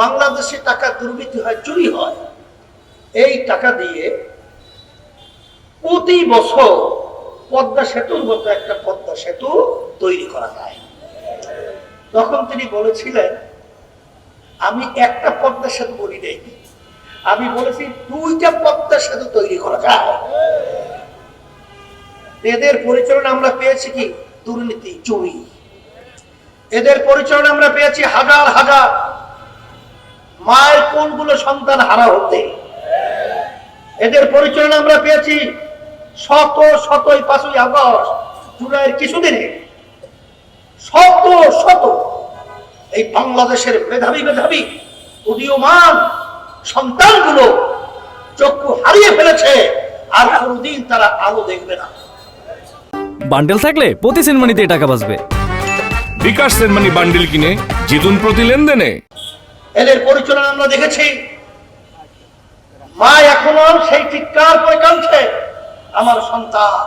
বাংলাদেশে টাকা দুর্নীতি হয়, চুরি হয়। এই টাকা দিয়ে প্রতি বছর পদ্মা সেতুর মতো একটা পদ্মা সেতু তৈরি করা যায় তখন তিনি বলেছিলেন, আমি একটা পদ্মা সেতু বলি নেই। আমি বলেছি, দুইটা পদ্মা সেতু তৈরি করা যায়। এদের পরিচালনা আমরা পেয়েছি কি? দুর্নীতি, চুরি। এদের পরিচালনা আমরা পেয়েছি হাজার হাজার মায়ের কোনগুলো সন্তান হারা হতে? এদের পরিচালনা আমরা পেয়েছি শত শতই পাঁচই আগস্ট জুলাইয়ের কিছুদিনে। শত শত। এই বাংলাদেশের মেধাবী মেধাবী উদীয়মান সন্তানগুলো চক্ষু হারিয়ে ফেলেছে আর কোনদিন তারা আলো দেখবে না। বান্ডেল থাকলে প্রতি সেনমানিতে টাকা বাঁচবে। বিকাশ সেনমানি বান্ডেল কিনে জিতুন প্রতি লেনদেনে। এদের পরিচালনা আমরা দেখেছি। মা এখনও সেই চিৎকার করে কাঁদছে। আমার সন্তান,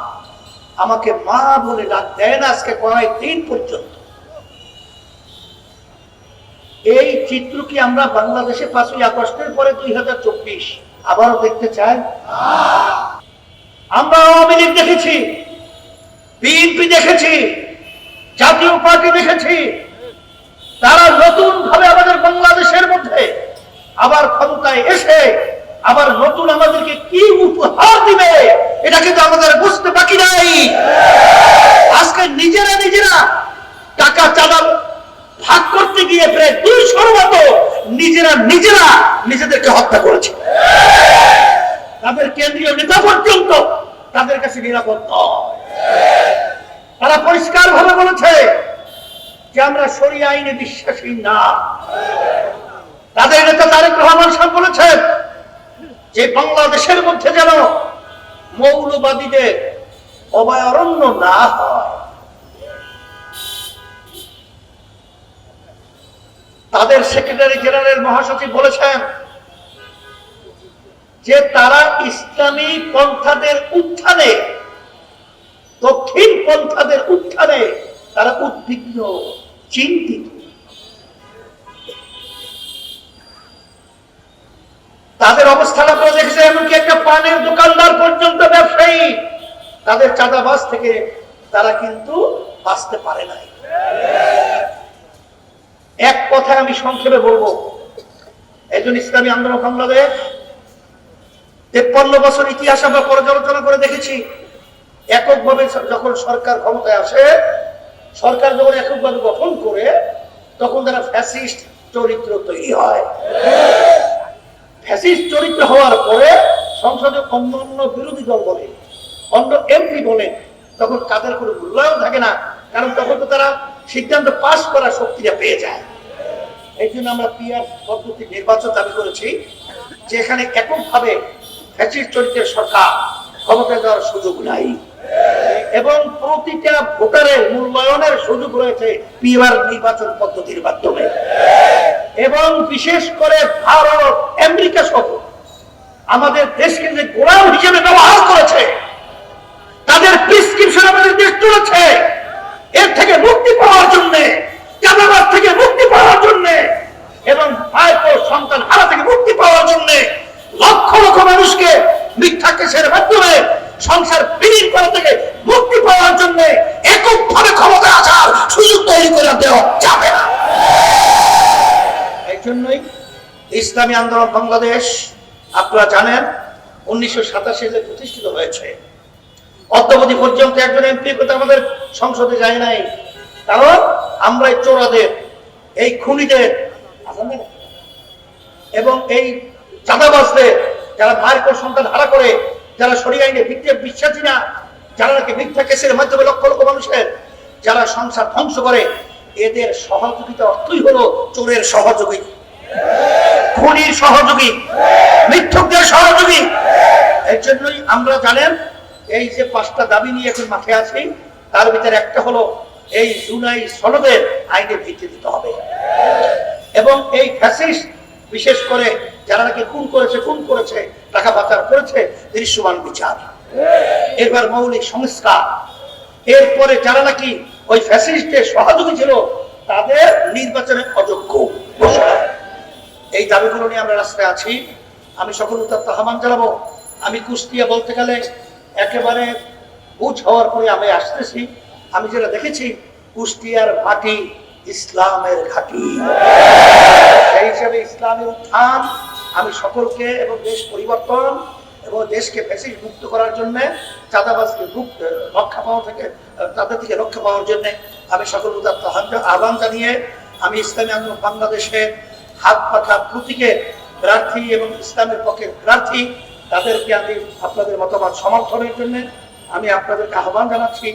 আমাকে মা বলে ডাক দেয় না আজকে কয়েক দিন পর্যন্ত। এই চিত্র কি আমরা বাংলাদেশে পাঁচই আগস্টের পরে দুই হাজার চব্বিশ আবারও দেখতে চাই? আমরা আওয়ামী লীগ দেখেছি, বিএনপি দেখেছি, জাতীয় পার্টি দেখেছি তারা নতুন ভাবে আমাদের বাংলাদেশের মধ্যে আবার ক্ষমতায় এসে আবার নতুন আমাদেরকে কি উপহার দিবে, এটা কিন্তু আমাদের বুঝতে বাকি নাই। আজকে নিজেরা নিজেরা টাকা চাঁদা ভাগ করতে গিয়ে প্রায় দুইশোর মতো নিজেরা নিজেরা নিজেদেরকে হত্যা করেছে। তাদের কেন্দ্রীয় নেতা পর্যন্ত তাদের কাছে নিরাপদ নয়। তারা পরিষ্কার ভাবে বলেছে যে আমরা সরিয়ে আইনে বিশ্বাসী না। রহমান সাহেব বলেছেন যে বাংলাদেশের মধ্যে যেন মৌলবাদীদের অভয়ারণ্য না হয়, তাদের সেক্রেটারি জেনারেল মহাসচিব বলেছেন যে তারা ইসলামী পন্থাদের উত্থানে, দক্ষিণ পন্থাদের উত্থানে তারা উদ্বিগ্ন, চিন্তিত। তাদের অবস্থান আপনারা দেখেছেন, এমনকি একটা পানের দোকানদার পর্যন্ত ব্যবসায়ী। তাদের চাঁদাবাজ থেকে তারা কিন্তু বাঁচতে পারে নাই। এক কথা আমি সংক্ষেপে বলব, একজন ইসলামী আন্দোলন বাংলাদেশ, তেপ্পান্ন বছর ইতিহাস আমরা পর্যালোচনা করে দেখেছি, এককভাবে যখন সরকার ক্ষমতায় আসে, সরকার যখন এককভাবে গঠন করে, তখন তারা ফ্যাসিস্ট চরিত্র তৈরি হয়। ফ্যাসিস্ট চরিত্র হওয়ার পরে সংসদে অন্য অন্য বিরোধী দল বলে, অন্য এমপি বলে, তখন তাদের কোনো মূল্যায়ন থাকে না, কারণ তখন তো তারা সিদ্ধান্ত পাশ করার শক্তিটা পেয়ে যায়। এই জন্য আমরা পিয়ার পদ্ধতি নির্বাচন দাবি করেছি, যে এখানে এককভাবে ফ্যাসিস্ট চরিত্রের সরকার ক্ষমতা দেওয়ার সুযোগ নাই। এবং প্রতিটা ভোটারের মূল্যায়নের সুযোগ রয়েছে পিআর নির্বাচন পদ্ধতির মাধ্যমে। এবং বিশেষ করে ভারত, আমেরিকা সহ আমাদের দেশকে যে গোলাম হিসেবে ব্যবহার করেছে, তাদের প্রিসক্রিপশন আমাদের দেশ চলেছে এর থেকে মুক্তি পাওয়ার জন্য চাঁদাবাদ থেকে মুক্তি পাওয়ার জন্য এবং ভাইপো সন্তান হারা থেকে মুক্তি পাওয়ার জন্য লক্ষ লক্ষ মানুষকে মিথ্যা কেসের মাধ্যমে সংসার বিলীন করা থেকে মুক্তি পাওয়ার জন্য এককভাবে ক্ষমতা আসার সুযোগ তৈরি করে দেওয়া যাবে না। জন্যই ইসলামী আন্দোলন বাংলাদেশ, আপনারা জানেন, উনিশশো সাতাশি সালে প্রতিষ্ঠিত হয়েছে। অদ্যবধি পর্যন্ত একজন এমপি কথা আমাদের সংসদে যায় নাই। কারণ আমরা চোরাদের, এই খুনিদের, এবং এই চাঁদাবাজদের যারা কোল সন্তান হারা করে, যারা সরিয়ে আইনে ভিত্তিতে বিশ্বাসী না, যারা নাকি মিথ্যা কেসের মাধ্যমে লক্ষ লক্ষ মানুষের যারা সংসার ধ্বংস করে, এদের সহযোগিতা অর্থই হলো চোরের সহযোগী। খুনির সহযোগী, মিথ্যকদের সহযোগী। এর জন্যই আমরা জানেন, এই যে পাঁচটা দাবি নিয়ে এখন মাঠে আছি, তার ভিতরে একটা হলো এই জুলাই সনদের আইনের ভিত্তি দিতে হবে। এবং এই ফ্যাসিস্ট, বিশেষ করে যারা নাকি খুন করেছে খুন করেছে, টাকা পাচার করেছে, দৃশ্যমান বিচার। এবার মৌলিক সংস্কার। এরপরে যারা নাকি ওই ফ্যাসিস্টের সহযোগী ছিল, তাদের নির্বাচনে অযোগ্য ঘোষণা। এই দাবিগুলো নিয়ে আমরা রাস্তায় আছি। আমি সকল উত্তপ্ত আহ্বান জানাব। আমি কুষ্টিয়া বলতে গেলে একেবারে বুঝ হওয়ার পরে আমি আসতেছি। আমি যেটা দেখেছি, কুষ্টিয়ার মাটি ইসলামের ঘাঁটি। সেই হিসাবে ইসলামের উত্থান, আমি সকলকে এবং দেশ পরিবর্তন এবং দেশকে ফ্যাসিস মুক্ত করার জন্য, চাঁদাবাজকে মুক্ত, রক্ষা পাওয়া থেকে, তাদের থেকে রক্ষা পাওয়ার জন্য আমি সকল উদাত্ত আহ্বান জানিয়ে আমি ইসলামী আন্দোলন বাংলাদেশে হাত পাখা প্রতীকে প্রার্থী এবং ইসলামের পক্ষে প্রার্থী, তাদেরকে আমি আপনাদের মতামত সমর্থনের জন্য আমি আপনাদেরকে আহ্বান জানাচ্ছি।